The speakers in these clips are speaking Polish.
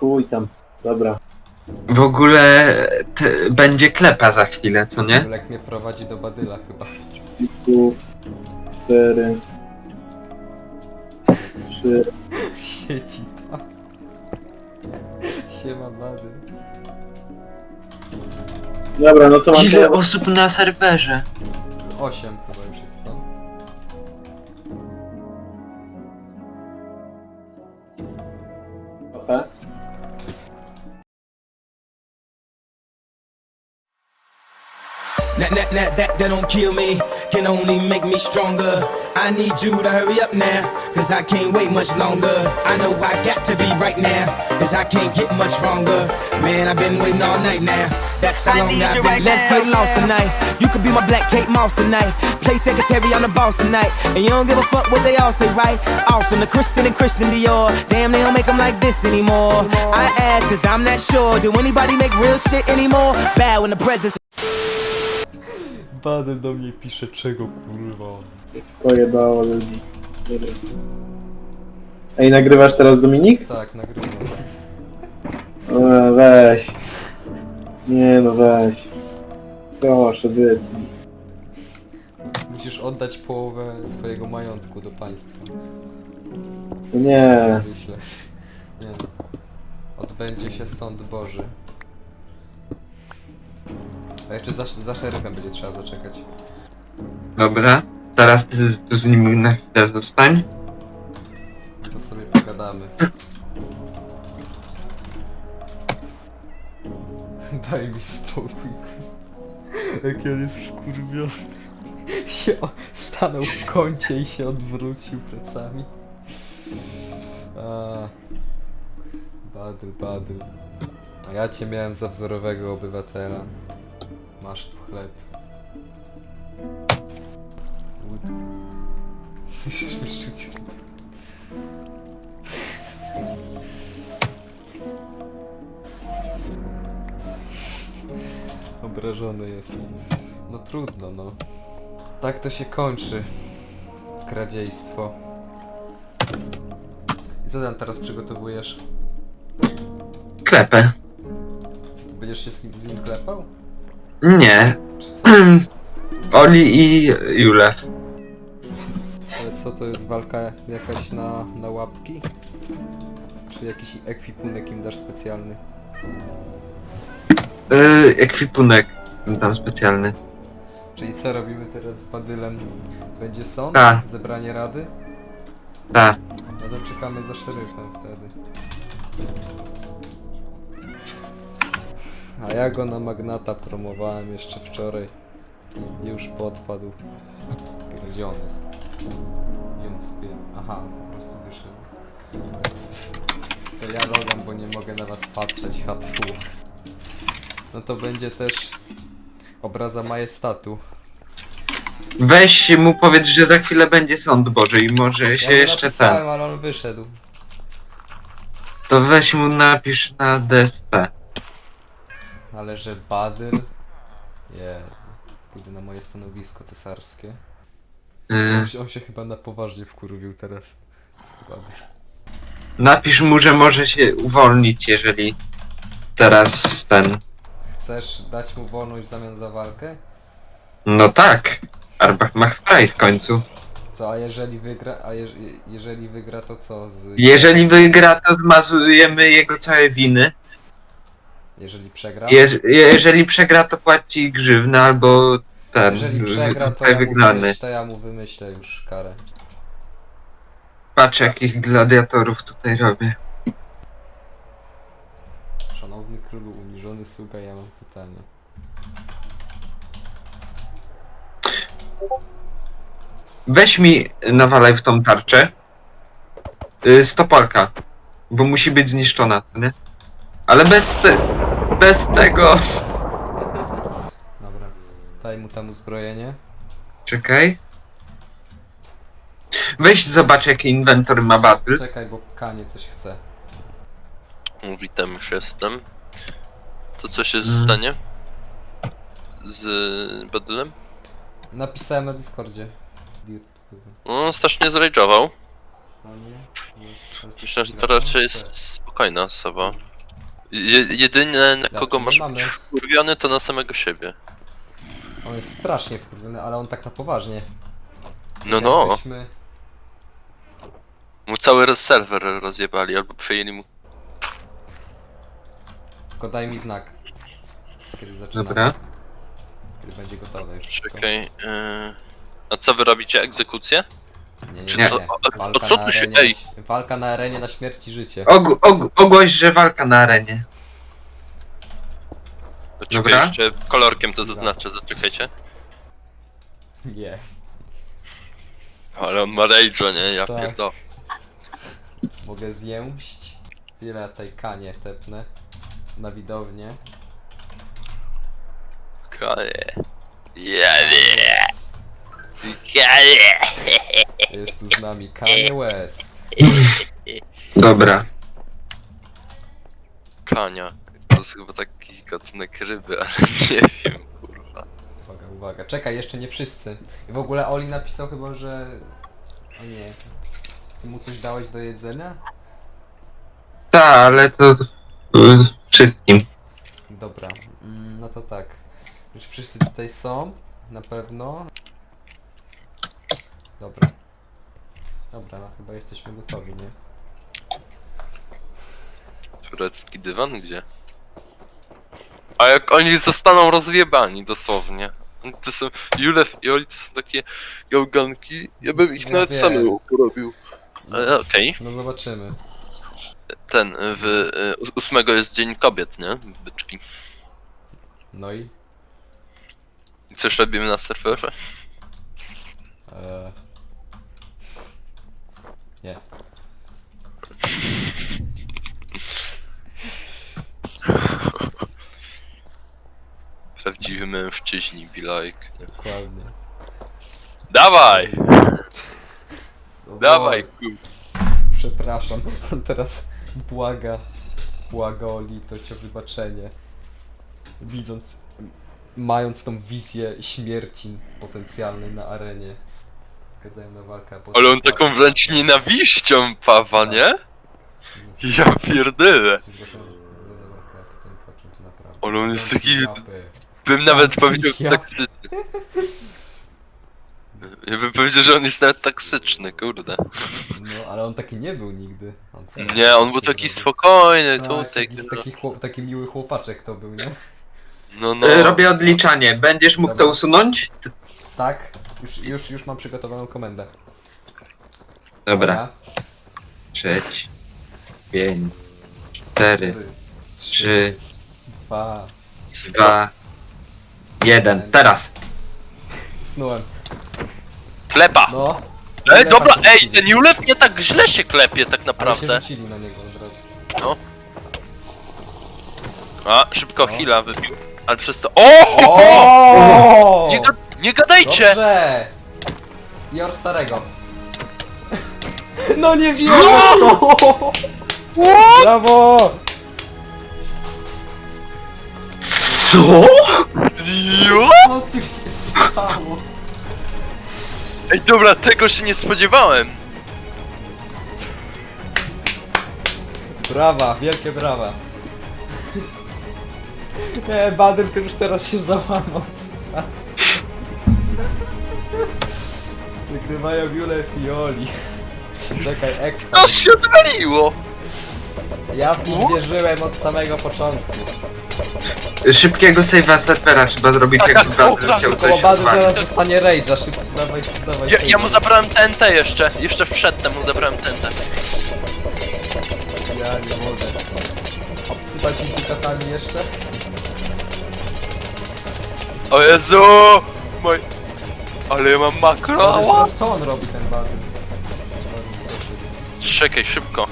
chuj tam. Dobra. W ogóle te, będzie klepa za chwilę, co nie? Lek mnie prowadzi do badyla chyba. Tu, cztery, trzy. Sieci tam. Siema badyl. Dobra, no to mam Ile to... osób na serwerze? 8 chyba już jest, co? trochę. That, that, that, that, that don't kill me, can only make me stronger. I need you to hurry up now, cause I can't wait much longer. I know I got to be right now, cause I can't get much stronger. Man, I've been waiting all night now. That's how I long I've been. right Let's now, get lost tonight. You could be my black Kate Moss tonight. Play secretary, I'm the boss tonight. And you don't give a fuck what they all say, right? Awesome, the Christian and Christian Dior. Damn, they don't make them like this anymore. I ask, cause I'm not sure. Do anybody make real shit anymore? Bad when the presence Badyl do mnie pisze czego kurwa. Pojebało ludzi. Dobra. Ej, nagrywasz teraz Dominik? Tak, nagrywam. E, weź. Nie no weź. Proszę, wytnij. Musisz oddać połowę swojego majątku do państwa. Nie. Wyślę. Nie no. Odbędzie się sąd Boży. A jeszcze za, za szeryfem będzie trzeba zaczekać. Dobra. Teraz ty tu z nim na chwilę zostań. To sobie pogadamy. Daj mi spokój. Jaki on jest wkurwiony. Się o- stanął w kącie i się odwrócił plecami. A, badyl, badyl. A ja cię miałem za wzorowego obywatela. Masz tu chleb. Łód. Wyrzucił. Obrażony jest. No trudno, no. Tak to się kończy. Kradziejstwo. I co tam teraz przygotowujesz? Klepę. Co, ty będziesz się z nim, z nim klepał? Nie. Oli i Julef. Ale co to jest walka jakaś na, na łapki? Czy jakiś ekwipunek im dasz specjalny? Yy, ekwipunek tam specjalny. Czyli co robimy teraz z Badylem? Będzie sąd? Tak. Zebranie rady? Tak. No to czekamy za szeryfem wtedy. A ja go na magnata promowałem jeszcze wczoraj. Już podpadł. Gdzie on jest? Gdzie on spie... Aha, po prostu wyszedł. To ja logam, bo nie mogę na was patrzeć, hatfu. No to będzie też obraza majestatu. Weź mu powiedz, że za chwilę będzie sąd Boży i może się mu jeszcze napisałem, ten. ale on wyszedł. To weź mu napisz na desce. Ale że Badyl... Jezu. Pójdę na moje stanowisko cesarskie. Yy, On się, on się chyba na poważnie wkurwił teraz. Badyl. napisz mu, że może się uwolnić, jeżeli teraz ten. Chcesz dać mu wolność w zamian za walkę? No tak. Arbach ma fraj w końcu. Co, a jeżeli wygra... A jeż, jeżeli wygra to co? Z... Jeżeli wygra, to zmazujemy jego całe winy. Jeżeli przegra? Jeż, jeżeli przegra, to płaci grzywnę albo ten. Jeżeli przegra, to ja, mu wygnany. wymyślę, to ja mu wymyślę już karę. Patrz jakich gladiatorów tutaj robię. Szanowny królu, uniżony sługa, ja mam pytanie. Weź mi nawalaj w tą tarczę. Yy, stopolka. Bo musi być zniszczona, co nie? Ale bez te, bez tego. Dobra. Daj mu tam uzbrojenie. Czekaj. Weź zobacz jaki inwentory ma battle. Czekaj, bo Kanie coś chce. Witam, już jestem. To co się Mm. stanie? Z Badylem? Napisałem na Discordzie. Dir- No, strasznie zrajdżował. No nie? Myślę, że to raczej jest spokojna osoba. Je, jedyne na Ja, kogo czy masz mamy? być wkurwiony to na samego siebie. On jest strasznie wkurwiony, ale on tak na poważnie. No no, Jakbyśmy... mu cały serwer rozjebali albo przejęli mu... Tylko daj mi znak. Kiedy zaczynamy. Dobra. Kiedy będzie gotowe już wszystko. Czekaj, yy... A co wy robicie? Egzekucję? Czy nie. a- a Walka co na tu się- arenie, ej! na- Walka na arenie na śmierć i życie. Og, og, ogłoś, że walka na arenie. Czekaj, Dobra. jeszcze kolorkiem to zaznaczę, zaczekajcie. Nie. Ale on ma rage'a, nie? Ja Tak. pierdolę. Mogę zjeść. Chwilę tej kanie tepnę. Na widownię. Kanie. Jadę. Kanie. Jest tu z nami Kanye West. Dobra. Kania. To jest chyba taki gatunek ryby, ale nie wiem, kurwa. Uwaga, uwaga. Czekaj, jeszcze nie wszyscy. I w ogóle Oli napisał chyba, że... O nie. Ty mu coś dałeś do jedzenia? Ta, ale to y, wszystkim. Dobra. Mm, no to tak. Już wszyscy tutaj są. Na pewno. Dobra. Dobra, no chyba jesteśmy gotowi, nie? Turecki dywan gdzie? A jak oni zostaną rozjebani dosłownie. Oni To są Julef i Oli to są takie gałganki. Ja bym ich Ja nawet wiem. sam porobił. Ale okej. No zobaczymy. Ten w y, ós- ósmego jest dzień kobiet, nie? Byczki. No i? I coś robimy na serwerze? Eee... Nie. Prawdziwi mężczyźni be like. Nie? Dokładnie. Dawaj! No Dawaj! kur- Przepraszam. On teraz błaga. Błaga o litość, o wybaczenie. Widząc... Mając tą wizję śmierci potencjalnej na arenie. Na walkę. potem- Ale on taką wręcz nienawiścią pawa, nie? Ja pierdolę. Zgłaszam do walkę, a potem płaczą tu naprawdę. Ale on jest taki-. Bym nawet powiedział ja- toksyczny. Ja bym powiedział, że on jest nawet toksyczny, kurde. No, ale on taki nie był nigdy. On Nie, on był taki spokojny Tak, tutaj. taki, taki, chłop, taki miły chłopaczek to był, nie? No, no. Y, Robię odliczanie. Będziesz mógł to Dobra. usunąć? T- Tak, już, już, już mam przygotowaną komendę. Dobra. Trzeć. Pięć. Cztery. trzy, dwa, Dwa. Jeden. Teraz. snułem. Klepa! No. Ej, Klepa dobra, się ej, ten Julep nie tak źle się klepie tak Ale się naprawdę. rzucili na niego od razu. No. A, szybko No. heala wybił. Ale przez to... O! O! Nie, ga nie gadajcie! Dobrze! Jor starego. No nie wierzę! Brawo! Co? Jo! Co tu się stało? Ej, dobra, tego się nie spodziewałem. Brawa, wielkie brawa. Nie, Badyl to już teraz się załamał. Wygrywają Jule Fioli. Czekaj, expa. To się odwaliło! Ja w nich wierzyłem od samego początku. Szybkiego save'a serwera trzeba zrobić, Tak, jakby tak, o, Badyl chciał Koło coś Badyl teraz odwalić. zostanie rage'a, szybko, dawaj, dawaj. Ja, ja mu zabrałem TNT jeszcze. Jeszcze przedtem mu zabrałem TNT. Ja nie mogę. Obsypać indykatami jeszcze? O Jezu! Moj... Ale ja mam makro! Ale co on robi ten Badyl? Czekaj, szybko.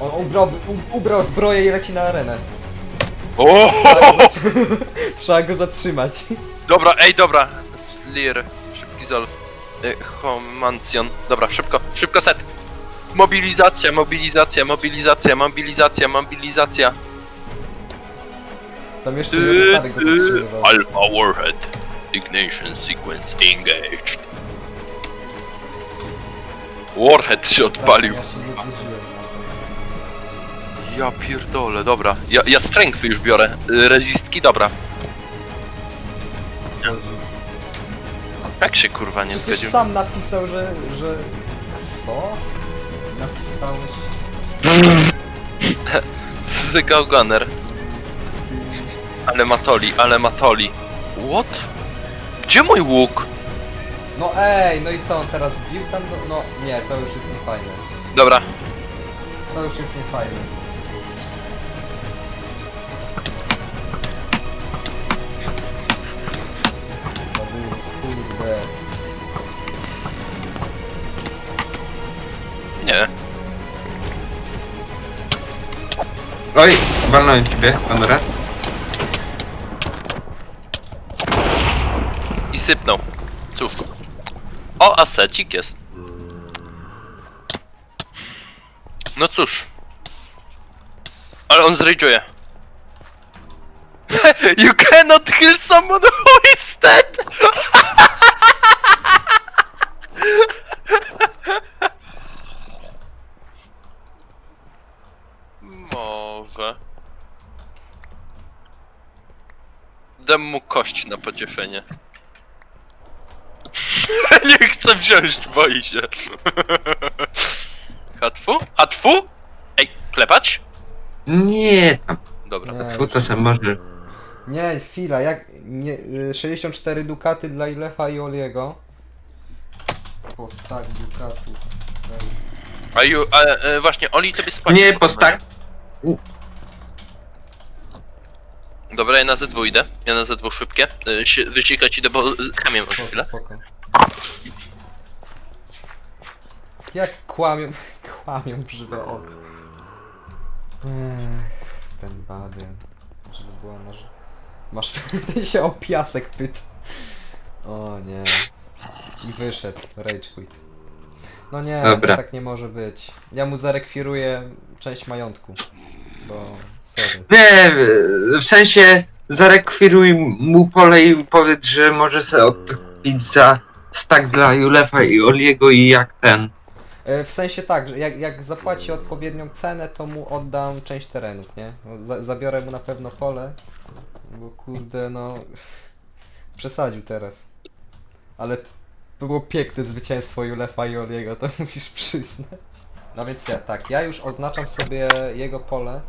On ubrał, u, ubrał zbroję i leci na arenę. O! Trzeba go, zat- Trzeba go zatrzymać. Dobra, ej, dobra. Slir, szybki zolw. Y, Homancjon. Dobra, szybko, szybko set. Mobilizacja, mobilizacja, mobilizacja, mobilizacja, mobilizacja. Tam jeszcze nie stary go zatrzymywał. Alpha Warhead. Ignition sequence engaged. Warhead się odpalił. Ja się nie zgodziłem Ja pierdolę, dobra. Ja, ja strength już biorę. Y, Rezistki, dobra. Jak się kurwa nie Przecież zgodził? sam napisał, że... że... Co? Napisałeś Zygał gunner. Ale matoli, ale matoli. What? Gdzie mój łuk? No ej, no i co, on teraz wbił tam? do- No nie, to już jest niefajne. Dobra. To już jest niefajne. To był, kurde... Nie. Oj, walnąłem ciebie, Konrad. Sypnął. Cóż. O, asecik jest. No cóż. Ale on zrage'uje. you cannot kill someone who is dead! Może. Dam mu kość na pocieszenie. Nie chcę wziąć, boi się. Hatfu? Hatfu? Ej, klepać? Nie, tam, Dobra. Nie, fu to sam może. Nie, chwila, jak... Nie, y, 64 dukaty dla Ilefa i Oliego. Postak dukatów. Ej. A, ju, a e, właśnie, Oli tobie spać. Nie, postak. Dobra, ja na Z2 idę. Ja na Z2 szybkie. E, się- Wysikać idę, bo e, kamień mam Spoko, chwilę. spoko. Jak kłamią, kłamią brzywe o. Ech, ten baden. Żeby była może... Masz ten się o piasek pyta. O nie. I wyszedł. Rage quit. No nie, Dobra. tak nie może być. Ja mu zarekwiruję część majątku. Bo... Sorry. Nie, w sensie zarekwiruj mu pole i powiedz, że może sobie odkupić za stack dla Julefa i Oliego i jak ten. E, W sensie tak, że jak, jak zapłaci odpowiednią cenę, to mu oddam część terenów, nie? No, Za, zabiorę mu na pewno pole, bo kurde, no... Przesadził teraz. Ale było piękne zwycięstwo Julefa i Oliego, to musisz przyznać. No więc ja, tak, ja już oznaczam sobie jego pole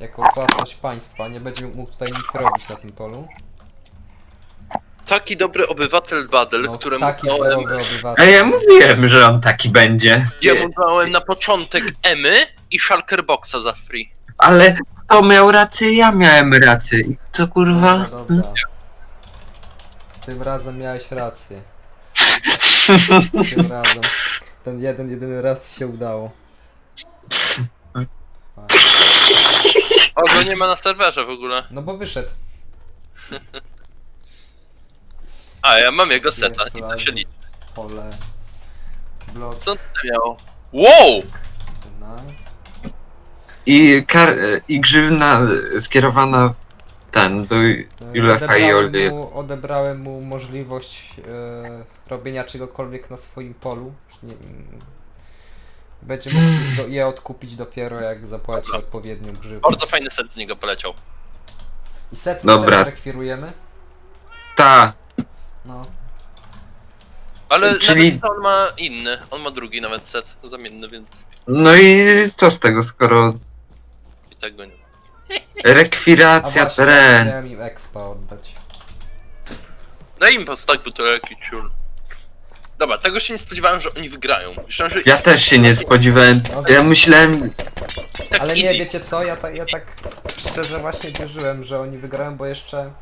jako własność państwa, nie będzie mógł tutaj nic robić na tym polu. Taki dobry obywatel Badel, No, któremu taki dałem, wzorowy A obywatel. ja mówiłem, że on taki będzie. ja mu dałem na początek Emy i Shulker Boxa za free. Ale to miał rację, ja miałem rację. I co kurwa? Dobra, dobra. Tym razem miałeś rację. Tym razem. Ten jeden, jedyny raz się udało. O, go nie ma na serwerze w ogóle. No bo wyszedł. A, ja mam jego seta i to się liczy. Pole. Blok. Co on tutaj miał? Wow! Na. I, kar, I grzywna skierowana w ten, do Julefa i Odebrałem mu, odebrałem mu możliwość e, robienia czegokolwiek na swoim polu. Nie, będzie mógł do, je odkupić dopiero jak zapłaci Dobra. odpowiednią grzywę. Bardzo fajny set z niego poleciał. I set Dobra. też rekwirujemy? Ta, No. Ale Czyli- nawet on ma inny. On ma drugi nawet set zamienny, więc no i co z tego, skoro i tego nie ma. A rekwiracja właśnie, teren. miałem im expa oddać. Daj im postać, bo to jakiś ciul. Dobra, tego się nie spodziewałem, że oni wygrają. Myślałem, że Ja też się nie spodziewałem. Ja myślałem, tak Ale nie, easy. wiecie co, ja, ta, ja tak szczerze właśnie wierzyłem, że oni wygrają, bo jeszcze...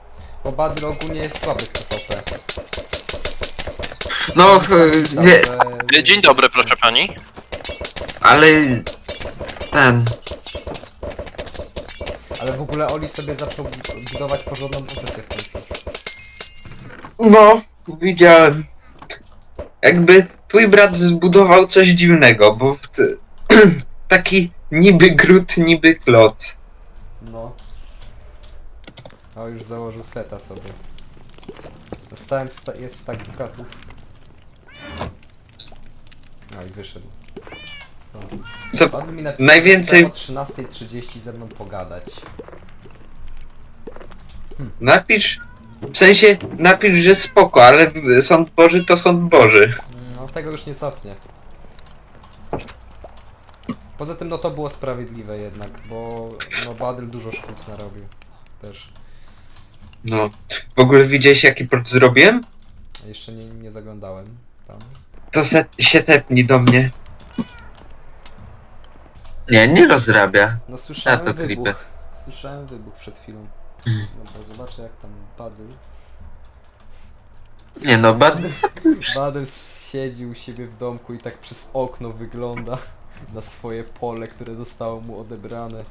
Bo Badr ogólnie jest słaby w TVP. no, On sam pisał, wie, że- E, Dzień dobry, proszę pani. ale ten, Ale w ogóle Oli sobie zaczął bu- budować porządną pozycję w końcu. no, widziałem. Jakby twój brat zbudował coś dziwnego, bo w, taki niby grut, niby kloc. O, już założył seta sobie. Dostałem, sta jest stack dukatów. No i wyszedł. Co? Padł mi napisał, Najwięcej- że chce o 13.30 ze mną pogadać. Napisz, w sensie napisz, że spoko, ale sąd Boży to sąd Boży. No tego już nie cofnie. Poza tym no to było sprawiedliwe jednak, bo no Badyl dużo szkód narobił. Też. No. W ogóle widziałeś jaki port zrobiłem? Jeszcze nie, nie zaglądałem tam. To se, się tepnij do mnie. Nie, nie rozrabia. No słyszałem to wybuch. klipy. Słyszałem wybuch przed chwilą. Mhm. Dobra, zobaczę jak tam Badyl. Nie no, bad... Badyl siedzi u siebie w domku i tak przez okno wygląda na swoje pole, które zostało mu odebrane.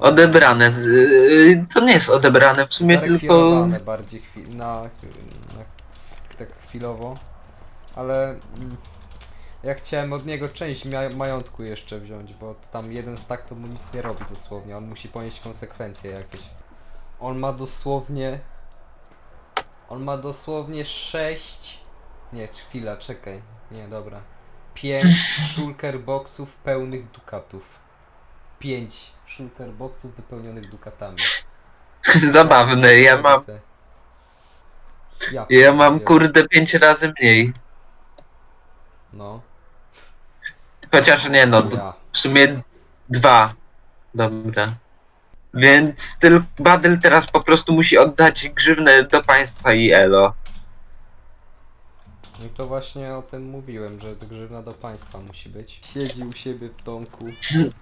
Odebrane. Yy, To nie jest odebrane, w sumie tylko... Zarekwirowane bardziej chwi- na, na tak chwilowo. Ale mm, ja chciałem od niego część mia- majątku jeszcze wziąć, bo tam jeden stack to mu nic nie robi dosłownie, on musi ponieść konsekwencje jakieś. On ma dosłownie... On ma dosłownie 6... Nie, chwila, czekaj. Nie, dobra. 5 shulker boxów pełnych dukatów. 5 shulker boxów wypełnionych dukatami. Zabawne, ja mam... Ja, Ja mam kurde pięć razy mniej. No. Chociaż nie no, d- Ja. w sumie dwa. Dobra. Więc tylko Badyl teraz po prostu musi oddać grzywnę do państwa i elo. No i to właśnie o tym mówiłem, że grzywna do państwa musi być. Siedzi u siebie w domku.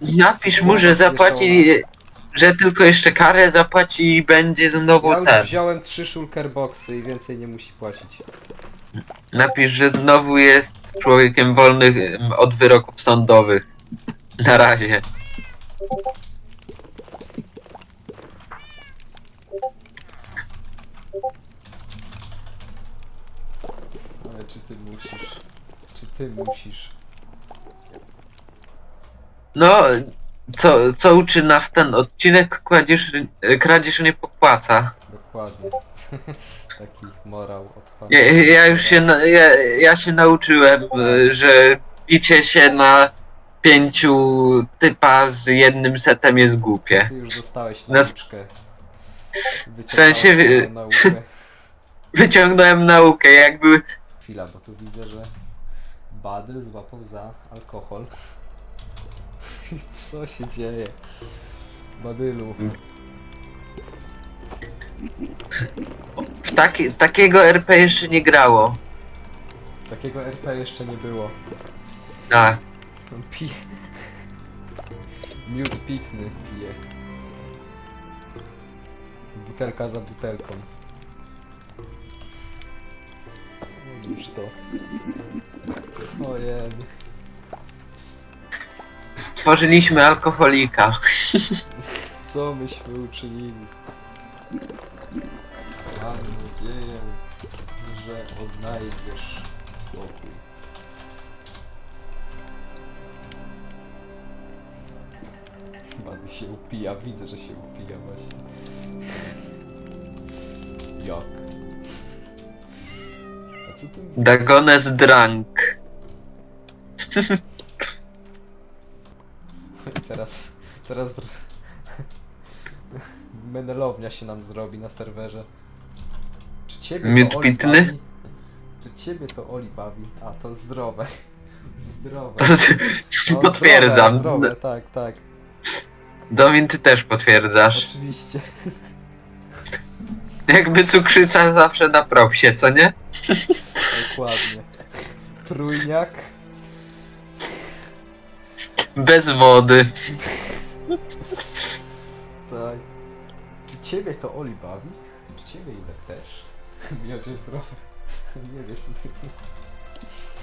Napisz mu, że zapłaci, że tylko jeszcze karę zapłaci i będzie znowu Ja już ten. wziąłem trzy shulker boxy i więcej nie musi płacić. Napisz, że znowu jest człowiekiem wolnym od wyroków sądowych. Na razie. Czy ty musisz? Czy ty musisz? No, co, co uczy nas ten odcinek? Kradzież, kradzież nie popłaca. Dokładnie. Taki morał od. Ja, ja już się, na- ja, ja się nauczyłem, że bicie się na pięciu typa z jednym setem jest głupie. Ty już dostałeś Na- nauczkę. W sensie. Wyciągnąłem naukę, jakby Chwila, bo tu widzę, że Badyl złapał za alkohol. Co się dzieje? Badylu. w taki, takiego RP jeszcze nie grało. Takiego RP jeszcze nie było. Tak. Pije. Miód pitny pije. Butelka za butelką. Już to. Ojej. Stworzyliśmy alkoholika. Co myśmy uczynili? Mam nadzieję, że odnajdziesz spokój. Bady się upija, widzę, że się upija właśnie. Jak? Co mówisz? Dagones drunk. I teraz, teraz dr- menelownia się nam zrobi na serwerze. Czy ciebie Miód to Oli pitny? bawi? Czy ciebie to Oli bawi? A, to zdrowe. Zdrowe. To, No, potwierdzam. Zdrowe, zdrowe, tak, tak. Domin, ty też potwierdzasz. Oczywiście. Jakby cukrzyca zawsze na propsie, co nie? Dokładnie. Trójniak. Bez wody. Tak. Czy ciebie to Oli bawi? Czy ciebie Ilek też? Miodzie zdrowy. Nie wiem co to jest.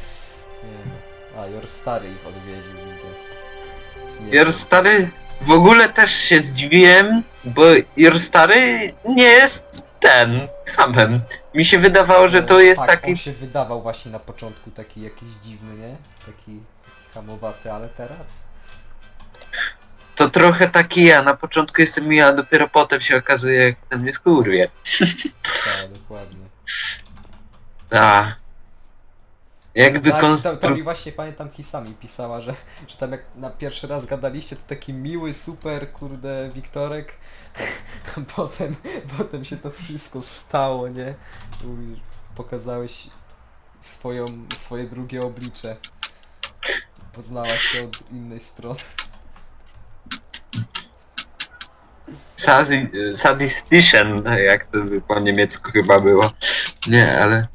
Nie. A, Jor stary ich odwiedził, widzę. Jor stary, w ogóle też się zdziwiłem, bo Jor stary nie jest ten, hamem. Mi się wydawało, że to jest tak, taki... on się wydawał właśnie na początku taki jakiś dziwny, nie? Taki, taki hamowaty, ale teraz... To trochę taki ja, na początku jestem ja, dopiero potem się okazuje, jak na mnie skurwie. Tak, dokładnie. A, Jakby Tak, to, to konstru... mi właśnie pamiętam Kisami pisała, że, że tam jak na pierwszy raz gadaliście, to taki miły, super, kurde, Wiktorek. A potem, potem się to wszystko stało, nie? Pokazałeś swoją, swoje drugie oblicze. Poznałaś się od innej strony. Sadi... Sadistischen, jak to by po niemiecku chyba było. Nie, ale...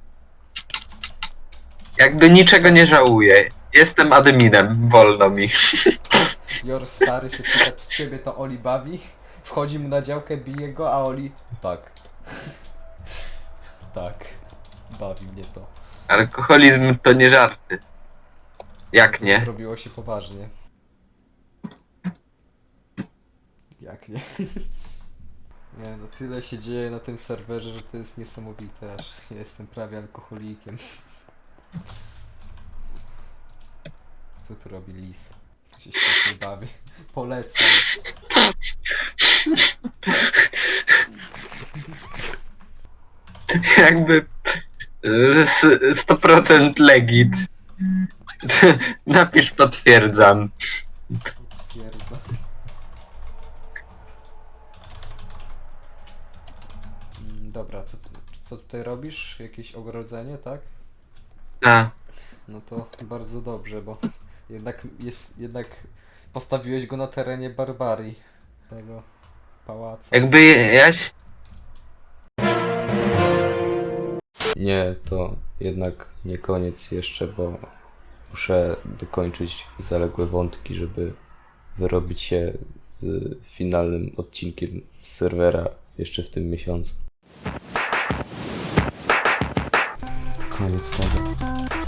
Jakby niczego nie żałuję. Jestem adminem, wolno mi. Jor stary się pyta, czy ciebie to Oli bawi? Wchodzi mu na działkę, bije go, a Oli... Tak. tak. Bawi mnie to. Alkoholizm to nie żarty. Jak nie? Zrobiło się poważnie. Jak nie? Nie no, tyle się dzieje na tym serwerze, że to jest niesamowite, aż ja jestem prawie alkoholikiem. Co tu robi lis? Się świetnie bawi. Polecam. Jakby... y, s- 100% legit. Napisz potwierdzam. Twierdza. Mm, Dobra, co, tu- co tutaj robisz? Jakieś ogrodzenie, tak? A, No to bardzo dobrze, bo jednak jest, jednak postawiłeś go na terenie barbarii tego pałacu. jakby jaś... Nie, to jednak nie koniec jeszcze, bo muszę dokończyć zaległe wątki, żeby wyrobić się z finalnym odcinkiem z serwera jeszcze w tym miesiącu. Koniec tego.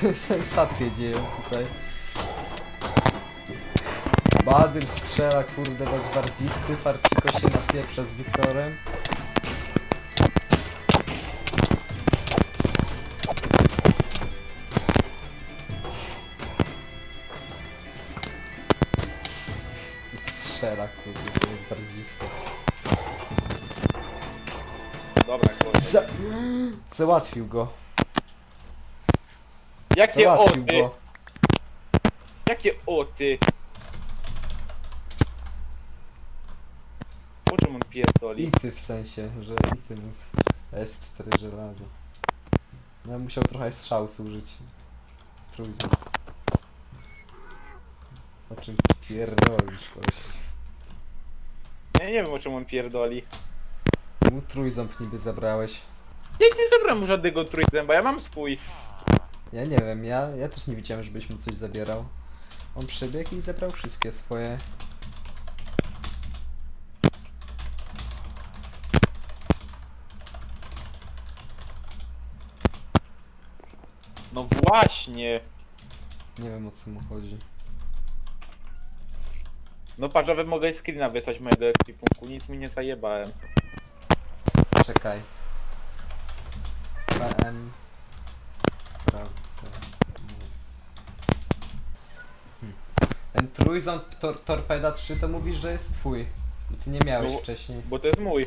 sensacje dzieją tutaj. Badyr strzela kurde do gwardzisty, Farciko się napieprza z Wiktorem. Strzela kurde do gwardzisty. Dobra, kurde. Za... Załatwił go. Jakie Załatwił oty? go. Jakie oty? Po czym on pierdoli? Ity w sensie, że ity mu S4 żelazo. No musiał trochę strzał zużyć. Trójząb. O czym ty pierdolisz, koleś? Ja nie wiem o czym on pierdoli. Mu trójząb niby zabrałeś. Ja nie zabrałem mu żadnego trójzęba, ja mam swój. Ja nie wiem, ja, ja też nie widziałem, żebyś mu coś zabierał. On przybiegł i zabrał wszystkie swoje. No właśnie. Nie wiem o co mu chodzi. No patrz, nawet mogę screena wysłać mojego ekwipunku, nic mi nie zajebałem. Czekaj. PM. Trójząb tor Torpeda 3 to mówisz, że jest twój. Bo Ty nie miałeś No. wcześniej. Bo to jest mój.